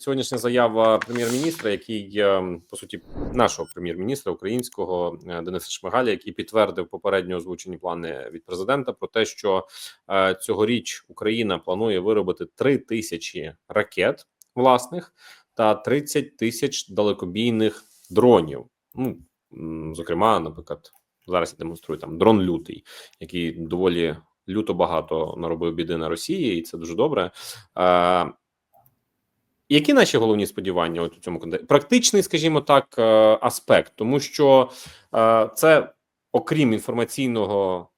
Сьогоднішня заява прем'єр-міністра, який е, по суті нашого прем'єр-міністра українського е, Дениса Шмигаля, який підтвердив попередньо озвучені плани від президента про те, що е, цьогоріч Україна планує виробити 3 тисячі ракет власних та 30 тисяч далекобійних дронів. Ну зокрема, наприклад, зараз я демонструю там дрон лютий, який доволі люто багато наробив біди на Росії, і це дуже добре. Які наші головні сподівання от у цьому контексті? Практичний, скажімо так, е, аспект, тому що е, це, окрім інформаційного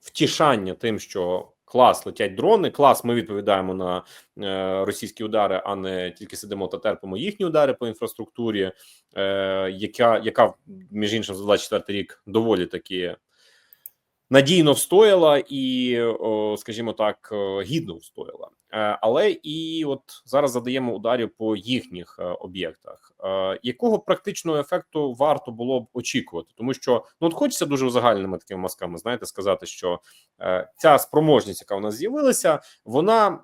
втішання, тим, що клас летять дрони, клас, ми відповідаємо на е, російські удари, а не тільки сидимо та терпимо їхні удари по інфраструктурі, яка, яка між іншим за 24 рік доволі таки надійно встояла і, скажімо так, е, гідно встояла. Е, Але і от зараз задаємо ударів по їхніх е, об'єктах. Якого практичного ефекту варто було б очікувати? Тому що ну от хочеться дуже загальними такими мазками, знаєте, сказати, що ця спроможність, яка у нас з'явилася, вона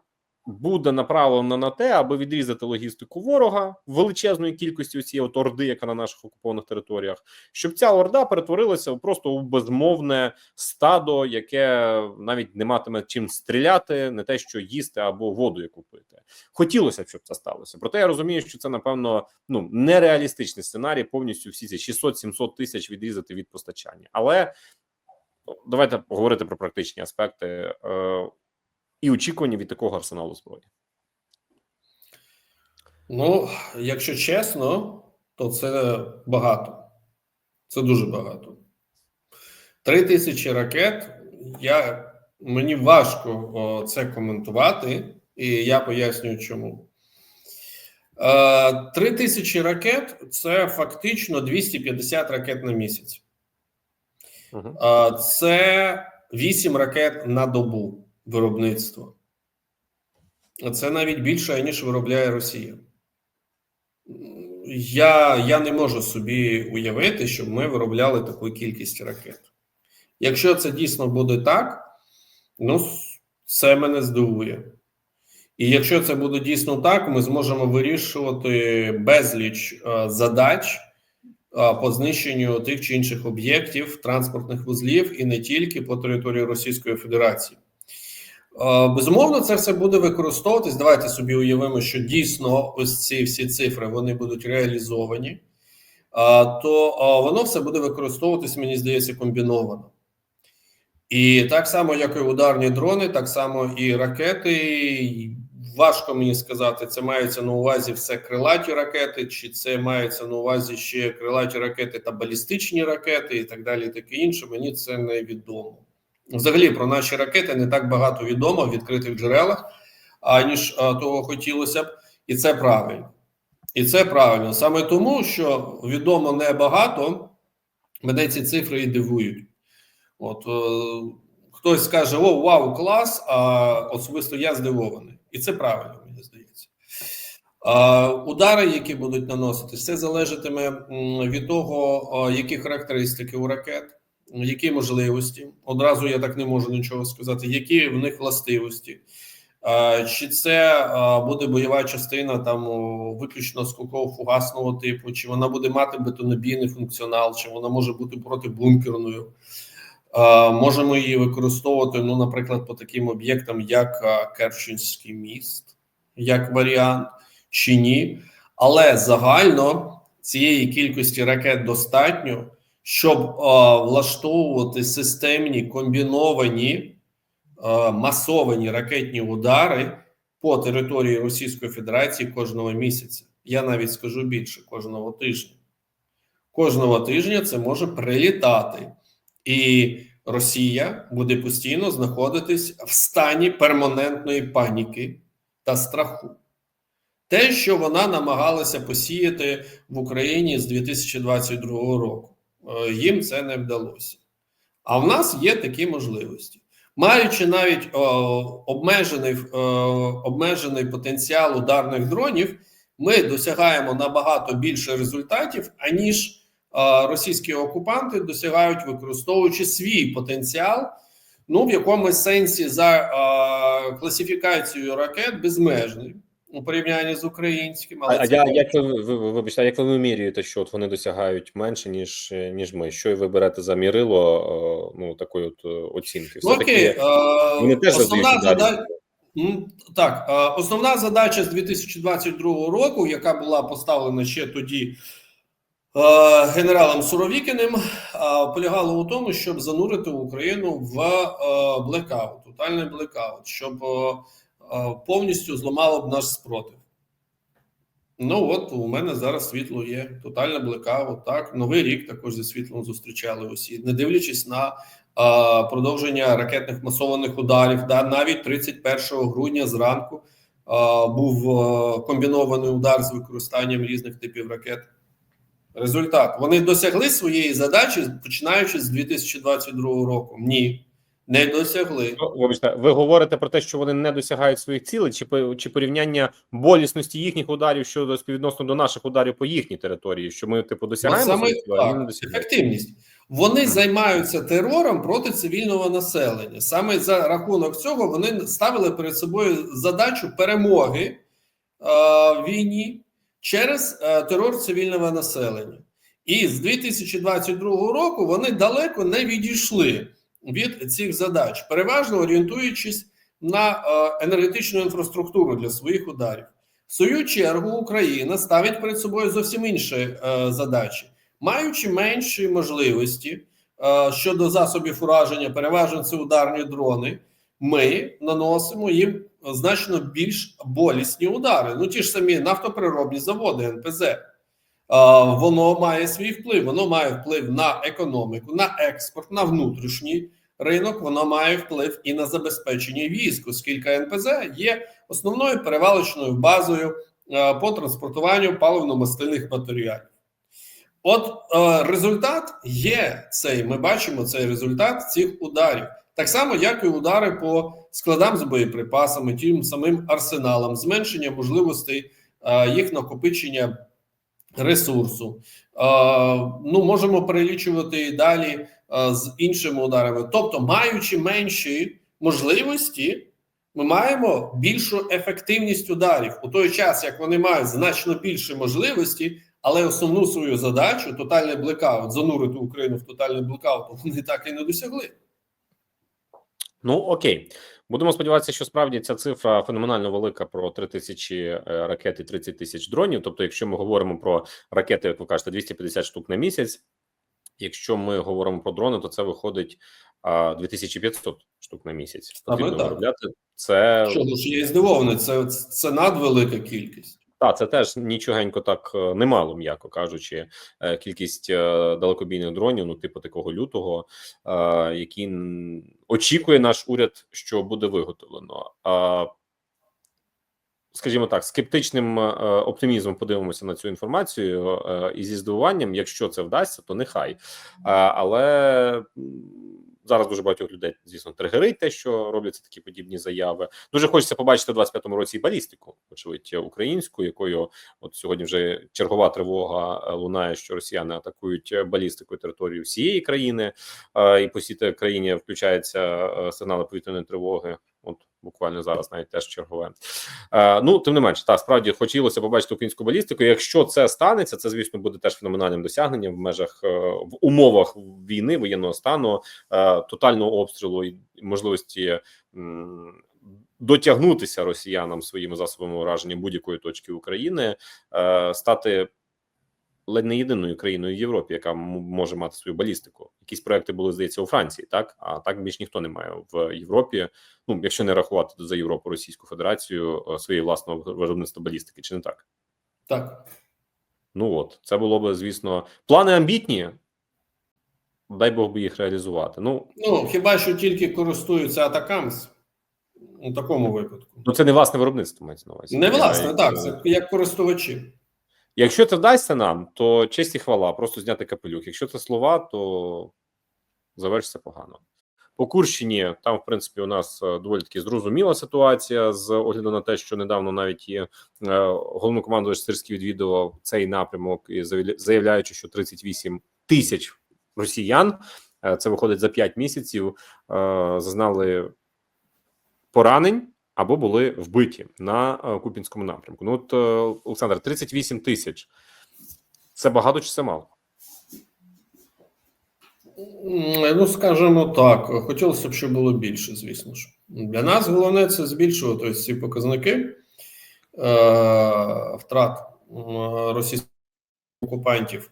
буде направлена на те, аби відрізати логістику ворога величезної кількості цієї от орди, яка на наших окупованих територіях, щоб ця орда перетворилася просто у безмовне стадо, яке навіть не матиме чим стріляти, не те, що їсти або воду яку пити. Хотілося б, щоб це сталося. Проте я розумію, що це напевно ну нереалістичний сценарій, повністю всі ці 600-700 тисяч відрізати від постачання. Але ну, давайте поговорити про практичні аспекти е, і очікування від такого арсеналу зброї. Ну, якщо чесно, то це багато. Це дуже багато. Три тисячі ракет. Я, мені важко о, це коментувати, і я пояснюю, чому. Е, Три тисячі ракет це фактично 250 ракет на місяць. Угу. Е, Це 8 ракет на добу виробництва. Це навіть більше, ніж виробляє Росія. Я, я не можу собі уявити, щоб ми виробляли таку кількість ракет. Якщо це дійсно буде так, ну це мене здивує. І якщо це буде дійсно так, ми зможемо вирішувати безліч е, задач е, по знищенню тих чи інших об'єктів транспортних вузлів і не тільки по території Російської Федерації. Е, Безумовно, це все буде використовуватись. Давайте собі уявимо, що дійсно ось ці всі цифри вони будуть реалізовані, е, то е, воно все буде використовуватись, мені здається, комбіновано. І так само, як і ударні дрони, так само і ракети. Важко мені сказати, це мається на увазі все крилаті ракети, чи це мається на увазі ще крилаті ракети та балістичні ракети, і так далі, і таке інше. Мені це не відомо. Взагалі про наші ракети не так багато відомо в відкритих джерелах, аніж того хотілося б, і це правильно. І це правильно саме тому, що відомо небагато, мене ці цифри і дивують. От е, хтось скаже: О, вау, клас! А особисто я здивований, і це правильно, мені здається. А, удари, які будуть наносити, все залежатиме від того, які характеристики у ракет які можливості. Одразу я так не можу нічого сказати, які в них властивості. Чи це буде бойова частина там виключно скоково-фугасного типу, чи вона буде мати бетонобійний функціонал, чи вона може бути протибункерною? Можемо її використовувати, ну, наприклад, по таким об'єктам, як Керченський міст, як варіант, чи ні. Але загально цієї кількості ракет достатньо щоб е, влаштовувати системні комбіновані е, масовані ракетні удари по території Російської Федерації кожного місяця. Я навіть скажу більше кожного тижня. Кожного тижня це може прилітати, і Росія буде постійно знаходитись в стані перманентної паніки та страху. Те, що вона намагалася посіяти в Україні з 2022 року. Е, їм це не вдалося. А в нас є такі можливості. Маючи навіть о, обмежений о, обмежений потенціал ударних дронів, ми досягаємо набагато більше результатів, аніж о, російські окупанти досягають, використовуючи свій потенціал, ну в якомусь сенсі за о, класифікацією ракет безмежний. У порівнянні з українським. Але а це я, як ви, ви, ви, вибачте, а як ви вимірюєте, що от вони досягають менше, ніж, ніж ми? Що ви берете за мірило е, ну, такої от е, оцінки? Ну, окей, е, вони теж основна задача. Так, основна задача з 2022 року, яка була поставлена ще тоді генералом Суровікіним, полягала у тому, щоб занурити Україну в блекаут, тотальний блекаут, щоб повністю зламало б наш спротив. Ну от у мене зараз світло є, тотальний блекаут. Так, новий рік також зі світлом зустрічали усі, не дивлячись на е, продовження ракетних масованих ударів. Да, навіть 31 грудня зранку е, був е, комбінований удар з використанням різних типів ракет. Результат вони досягли своєї задачі, починаючи з 2022 року. Ні, не досягли. Ну, Вибачте, ви говорите про те, що вони не досягають своїх цілей, чи чи порівняння болісності їхніх ударів щодо співвідносно до наших ударів по їхній території, що ми типу досягаємо саме так, ефективність. Вони займаються терором проти цивільного населення. Саме за рахунок цього вони ставили перед собою задачу перемоги е, війні через е, терор цивільного населення. І з 2022 року вони далеко не відійшли від цих задач, переважно орієнтуючись на е, енергетичну інфраструктуру для своїх ударів. В свою чергу Україна ставить перед собою зовсім інші е, задачі, маючи менші можливості е, щодо засобів ураження, переважно це ударні дрони. Ми наносимо їм значно більш болісні удари. Ну ті ж самі нафтопереробні заводи НПЗ. Воно має свій вплив. Воно має вплив на економіку, на експорт, на внутрішній ринок. Воно має вплив і на забезпечення військ, оскільки НПЗ є основною перевалочною базою по транспортуванню паливно-мастильних матеріалів. От е, результат є цей. Ми бачимо цей результат цих ударів. Так само, як і удари по складам з боєприпасами, тим самим арсеналам, зменшення можливостей е, їх накопичення ресурсу. Ну, можемо перелічувати і далі з іншими ударами. Тобто, маючи менші можливості, ми маємо більшу ефективність ударів у той час, як вони мають значно більше можливості, але основну свою задачу тотальний блекаут, занурити Україну в тотальний блекаут, вони так і не досягли. Ну окей, будемо сподіватися, що справді ця цифра феноменально велика про 3 тисячі е, ракет і 30 тисяч дронів. Тобто, якщо ми говоримо про ракети, як ви кажете, 250 штук на місяць. Якщо ми говоримо про дрони, то це виходить а, 2500 штук на місяць. Потрібно виробляти це Що ж я здивований, це, це надвелика кількість. Та це теж нічогенько так е, немало, м'яко кажучи. Е, Кількість е, далекобійних дронів, ну типу такого лютого, які очікує наш уряд, що буде виготовлено. Скажімо так, скептичним оптимізмом подивимося на цю інформацію і зі здивуванням, якщо це вдасться, то нехай. Але зараз дуже багатьох людей, звісно, тригерить те, що робляться такі подібні заяви. Дуже хочеться побачити в 25-му році і балістику, очевидь, українську, якою от сьогодні вже чергова тривога е, лунає, що росіяни атакують балістикою територію всієї країни, е, і по всій країні включаються е, сигнали повітряної тривоги. Буквально зараз навіть теж чергове. Е, ну тим не менше, та справді хотілося побачити українську балістику. Якщо це станеться, це звісно буде теж феноменальним досягненням в межах е, в умовах війни, воєнного стану, е, тотального обстрілу і можливості м, дотягнутися росіянам своїми засобами ураження будь-якої точки України, е, стати ледь не єдиною країною в Європі, яка може мати свою балістику. Якісь проекти були здається у Франції, так а так більш ніхто не має в Європі. Ну якщо не рахувати за Європу Російську Федерацію е, своєї власного виробництва балістики, чи не так? Так. Ну от це було би, звісно, плани амбітні. Дай Бог би їх реалізувати. Ну Ну, хіба що тільки користуються атакамс у такому випадку. ну це не власне виробництво мається на увазі. Не власне, так, е, це як користувачі. Якщо це вдасться нам, то честь і хвала, просто зняти капелюх. Якщо це слова, то завершиться погано. По Курщині там, в принципі, у нас е, доволі таки зрозуміла ситуація з огляду на те, що недавно навіть і е, головнокомандувач Сирський відвідував цей напрямок і заявля- заявляючи, що 38 тисяч росіян е, це виходить за 5 місяців, зазнали поранень або були вбиті на е, Купінському напрямку. Ну, от, е, Олександр, 38 тисяч. Це багато чи це мало? Ну, скажімо так, хотілося б, щоб було більше, звісно ж. Для нас головне це збільшувати ось ці показники е, втрат російських окупантів.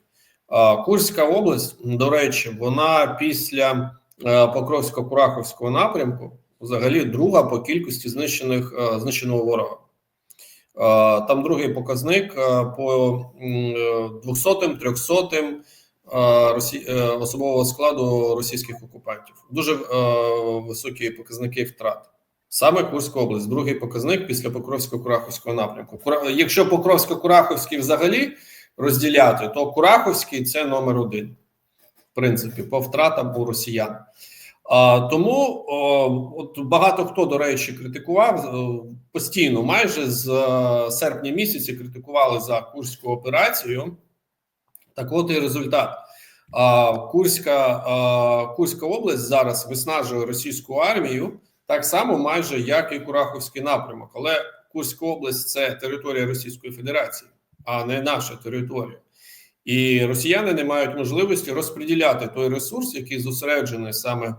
Курська область, до речі, вона після е, Покровсько-Кураховського напрямку взагалі друга по кількості знищених е, знищеного ворога. Е, Там другий показник е, по м, е, 200 300 е, росі... е, особового складу російських окупантів. Дуже високі показники втрат. Саме Курська область, другий показник після Покровсько-Кураховського напрямку. Якщо Покровсько-Кураховський взагалі розділяти, то Кураховський це номер один, в принципі, по втратам у росіян. Тому от багато хто, до речі, критикував постійно, майже з е, серпня місяці критикували за Курську операцію. Так от і результат. Курська, Курська область зараз виснажує російську армію так само, майже як і Кураховський напрямок. Але Курська область це територія Російської Федерації, а не наша територія. І росіяни не мають можливості розподіляти той ресурс, який зосереджений саме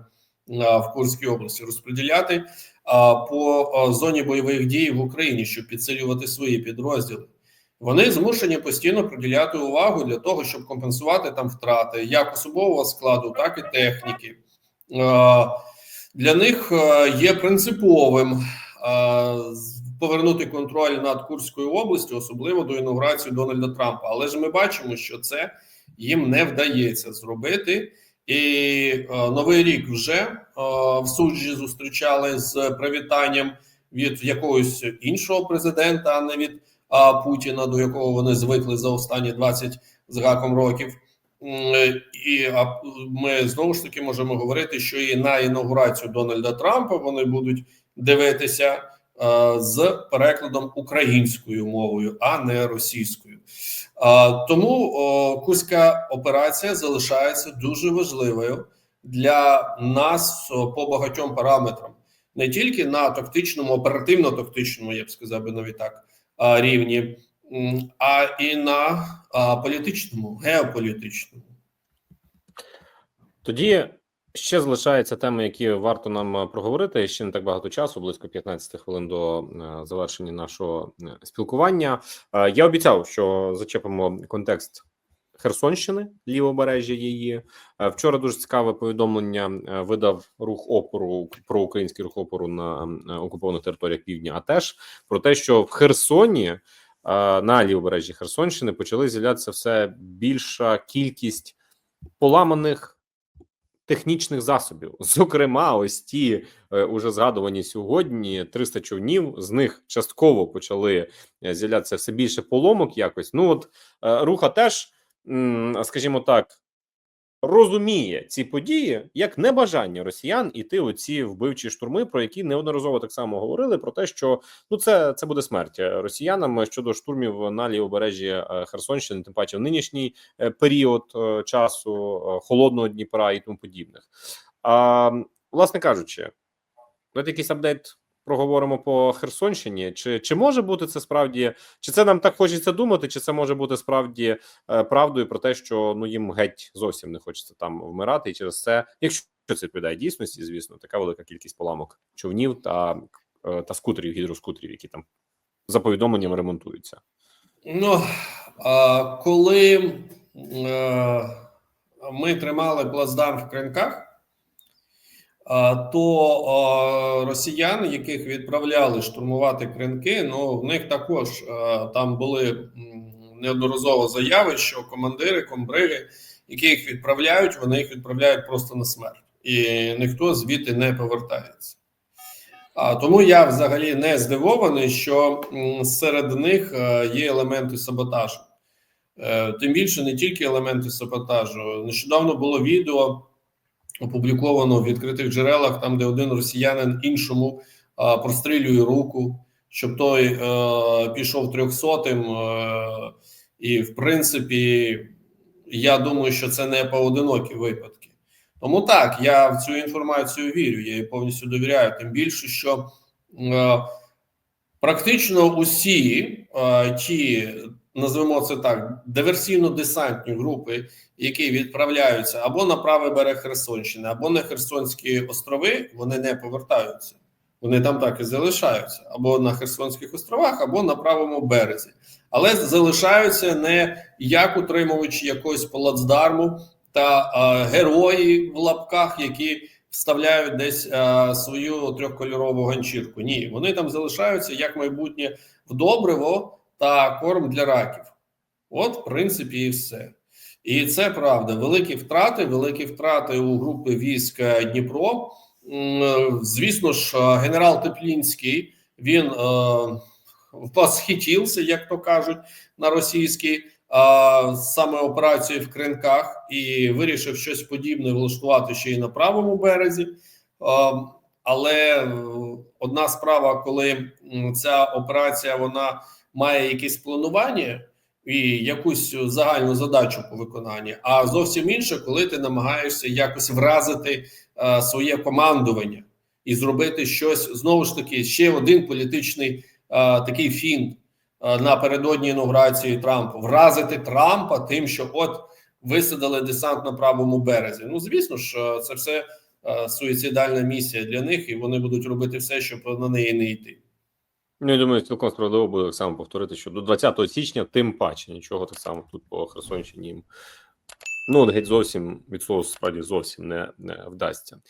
в Курській області, розподіляти по зоні бойових дій в Україні, щоб підсилювати свої підрозділи. Вони змушені постійно приділяти увагу для того, щоб компенсувати там втрати як особового складу, так і техніки. Для них е, є принциповим повернути контроль над Курською областю, особливо до інаугурації Дональда Трампа. Але ж ми бачимо, що це їм не вдається зробити. І е, новий рік вже е, в суджі зустрічали з привітанням від якогось іншого президента, а не від Путіна, до якого вони звикли за останні 20 з гаком років. І ми знову ж таки можемо говорити, що і на інаугурацію Дональда Трампа вони будуть дивитися з перекладом українською мовою, а не російською. Тому Курська операція залишається дуже важливою для нас по багатьом параметрам, не тільки на тактичному, оперативно-тактичному, я б сказав би навіть так рівні, а і на політичному, геополітичному. Тоді ще залишаються теми, які варто нам е, проговорити. Ще не так багато часу, близько 15 хвилин до е, завершення нашого е, спілкування. Я обіцяв, що зачепимо контекст Херсонщини, лівобережжя її. Вчора дуже цікаве повідомлення видав рух опору про український рух опору на окупованих територіях півдня. А теж про те, що в Херсоні на лівобережжі Херсонщини почали з'являтися все більша кількість поламаних технічних засобів. Зокрема, ось ті е, уже згадувані сьогодні 300 човнів. З них частково почали е, з'являтися все більше поломок. Якось ну от е, руха теж, скажімо так. Розуміє ці події як небажання росіян іти у ці вбивчі штурми, про які неодноразово так само говорили про те, що ну це це буде смерть е, росіянам щодо штурмів на лівобережжі е, Херсонщини, тим паче в нинішній е, період е, часу е, холодного Дніпра і тому подібних. А власне кажучи, давайте якийсь апдейт проговоримо по Херсонщині. Чи, чи може бути це справді, чи це нам так хочеться думати, чи це може бути справді е, правдою про те, що ну їм геть зовсім не хочеться там вмирати, і через це, якщо це відповідає дійсності, звісно, така велика кількість поламок човнів та, е, та скутерів, гідроскутерів, які там за повідомленням ремонтуються. Ну а, коли е, ми тримали плацдарм в Кринках, то росіяни, яких відправляли штурмувати кринки, ну в них також там були неодноразово заяви, що командири, комбриги, яких відправляють, вони їх відправляють просто на смерть, і ніхто звідти не повертається. А тому я взагалі не здивований, що серед них е, є елементи саботажу. Е, Тим більше не тільки елементи саботажу. Нещодавно було відео опубліковано в відкритих джерелах, там де один росіянин іншому а, прострілює руку, щоб той е, пішов трьохсотим. Е, і в принципі, я думаю, що це не поодинокі випадки. Тому так, я в цю інформацію вірю, я їй повністю довіряю. Тим більше, що е, практично усі е, ті, назвемо це так, диверсійно-десантні групи, які відправляються або на правий берег Херсонщини, або на Херсонські острови, вони не повертаються. Вони там так і залишаються або на Херсонських островах, або на правому березі, але залишаються не як утримувачі якогось плацдарму та е, герої в лапках, які вставляють десь е, свою трьохкольорову ганчірку. Ні, вони там залишаються як майбутнє вдобриво та корм для раків. От, в принципі, і все. І це правда. Великі втрати, великі втрати у групи військ е, Дніпро. Звісно ж, е, генерал Теплінський він е, як то кажуть на російській, е, саме операцією в кринках, і вирішив щось подібне влаштувати ще й на правому березі. Е, але е, одна справа, коли ця операція вона має якесь планування і якусь загальну задачу по виконанні, а зовсім інше, коли ти намагаєшся якось вразити е, своє командування і зробити щось знову ж таки ще один політичний е, такий фінт е, напередодні інаугурації Трампа, вразити Трампа тим, що от висадили десант на правому березі. Ну звісно ж, е, це все е, суїцидальна місія для них, і вони будуть робити все, щоб на неї не йти. Ну, я думаю, цілком справедливо буде так само повторити, що до 20 січня, тим паче, нічого так само тут по Херсонщині. Ну, от геть зовсім від слова справді зовсім не, не вдасться.